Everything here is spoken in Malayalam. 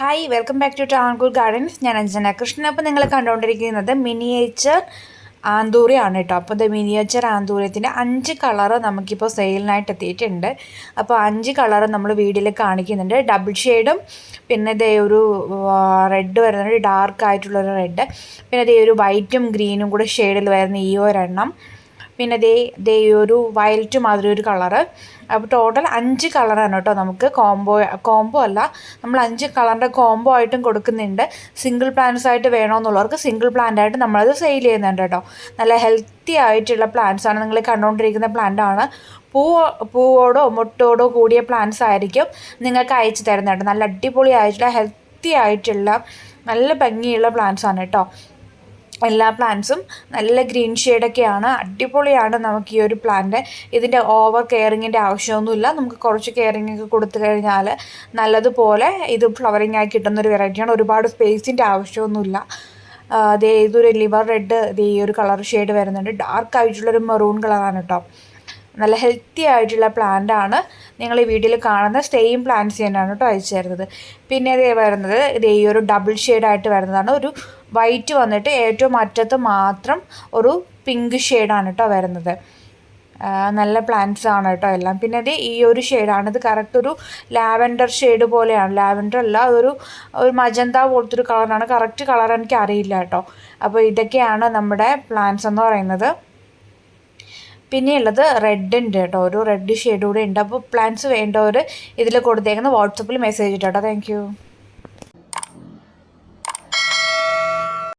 ഹായ് വെൽക്കം ബാക്ക് ടു ടാൻകൂർ ഗാർഡൻസ് ഞാൻ അഞ്ജന കൃഷ്ണൻ. അപ്പോൾ നിങ്ങൾ കണ്ടുകൊണ്ടിരിക്കുന്നത് മിനിയേച്ചർ ആന്തൂറിയാണ് കേട്ടോ. അപ്പോൾ ഇത് മിനിയേച്ചർ ആന്തൂറിയത്തിന്റെ അഞ്ച് കളറ് നമുക്കിപ്പോൾ സെയിലിനായിട്ട് എത്തിയിട്ടുണ്ട്. അപ്പോൾ അഞ്ച് കളറ് നമ്മൾ വീഡിയോയിൽ കാണിക്കുന്നുണ്ട്. ഡബിൾ ഷെയ്ഡും പിന്നെ ഇതേ ഒരു റെഡ് വരുന്നുണ്ട്. ഡാർക്ക് ആയിട്ടുള്ളൊരു റെഡ് പിന്നെ ഇതേ ഒരു വൈറ്റും ഗ്രീനും കൂടെ ഷെയ്ഡിൽ വരുന്ന ഈ ഒരെണ്ണം. പിന്നെ ദേ ദേ ഒരു വയലറ്റ് മാതിരി ഒരു കളറ്. അപ്പോൾ ടോട്ടൽ അഞ്ച് കളറാണ് കേട്ടോ നമുക്ക് കോംബോ കോംബോ അല്ല. നമ്മൾ അഞ്ച് കളറിന്റെ കോംബോ ആയിട്ടും കൊടുക്കുന്നുണ്ട്. സിംഗിൾ പ്ലാന്റ്സ് ആയിട്ട് വേണമെന്നുള്ളവർക്ക് സിംഗിൾ പ്ലാന്റ് ആയിട്ട് നമ്മളത് സെയിൽ ചെയ്യുന്നുണ്ട് കേട്ടോ. നല്ല ഹെൽത്തി ആയിട്ടുള്ള പ്ലാന്റ്സ് ആണ്. നിങ്ങൾ കണ്ടുകൊണ്ടിരിക്കുന്ന പ്ലാന്റ് ആണ്. പൂ പൂവോടോ മുട്ടോടോ കൂടിയ പ്ലാന്റ്സ് ആയിരിക്കും നിങ്ങൾക്ക് അയച്ചു തരുന്നുണ്ട് നല്ല അടിപൊളി ആയിട്ടുള്ള ഹെൽത്തി ആയിട്ടുള്ള നല്ല ഭംഗിയുള്ള പ്ലാന്റ്സ് ആണ് കേട്ടോ. എല്ലാ പ്ലാന്റ്സും നല്ല ഗ്രീൻ ഷെയ്ഡൊക്കെയാണ് അടിപൊളിയാണ് നമുക്ക് ഈ ഒരു പ്ലാന്റ് ഇതിന്റെ ഓവർ കെയറിങ്ങിന്റെ ആവശ്യമൊന്നുമില്ല. നമുക്ക് കുറച്ച് കെയറിങ് ഒക്കെ കൊടുത്തു കഴിഞ്ഞാൽ നല്ലതുപോലെ ഇത് ഫ്ലവറിങ് ആയി കിട്ടുന്നൊരു വെറൈറ്റിയാണ് ഒരുപാട് സ്പേസിന്റെ ആവശ്യമൊന്നുമില്ല. അതേ ഇതൊരു ലിവർ റെഡ് ഇത് ഈ ഒരു കളർ ഷെയ്ഡ് വരുന്നുണ്ട്. ഡാർക്ക് ആയിട്ടുള്ളൊരു മെറൂൺ കളറാണ് കേട്ടോ നല്ല ഹെൽത്തി ആയിട്ടുള്ള പ്ലാന്റ് ആണ് നിങ്ങൾ ഈ വീഡിയോയിൽ കാണുന്ന സെയിം പ്ലാന്റ്സ് തന്നെയാണ് കേട്ടോ അയച്ചു തരുന്നത്. പിന്നെ ഇതേ വരുന്നത് ഇതേ ഈ ഒരു ഡബിൾ ഷെയ്ഡായിട്ട് വരുന്നതാണ്. ഒരു വൈറ്റ് വന്നിട്ട് ഏറ്റവും അറ്റത്ത് മാത്രം ഒരു പിങ്ക് ഷെയ്ഡാണ് കേട്ടോ വരുന്നത്. നല്ല പ്ലാന്റ്സ് ആണ് കേട്ടോ എല്ലാം. പിന്നെ അത് ഈ ഒരു ഷെയ്ഡാണ്. ഇത് കറക്റ്റ് ഒരു ലാവൻഡർ ഷെയ്ഡ് പോലെയാണ്. ലാവൻഡർ അല്ല അതൊരു ഒരു മജന്ത പോലത്തെ ഒരു കളറാണ് കറക്റ്റ് കളർ എനിക്ക് അറിയില്ല കേട്ടോ. അപ്പോൾ ഇതൊക്കെയാണ് നമ്മുടെ പ്ലാന്റ്സ് എന്ന് പറയുന്നത്. പിന്നെയുള്ളത് റെഡ് ഉണ്ട് കേട്ടോ. ഒരു റെഡ് ഷെയ്ഡ് കൂടെ ഉണ്ട്. അപ്പോൾ പ്ലാന്റ്സ് വേണ്ടവർ ഇതിൽ കൊടുത്തേക്കുന്ന വാട്സപ്പിൽ മെസ്സേജ് ഇട്ടോ. കേട്ടോ താങ്ക്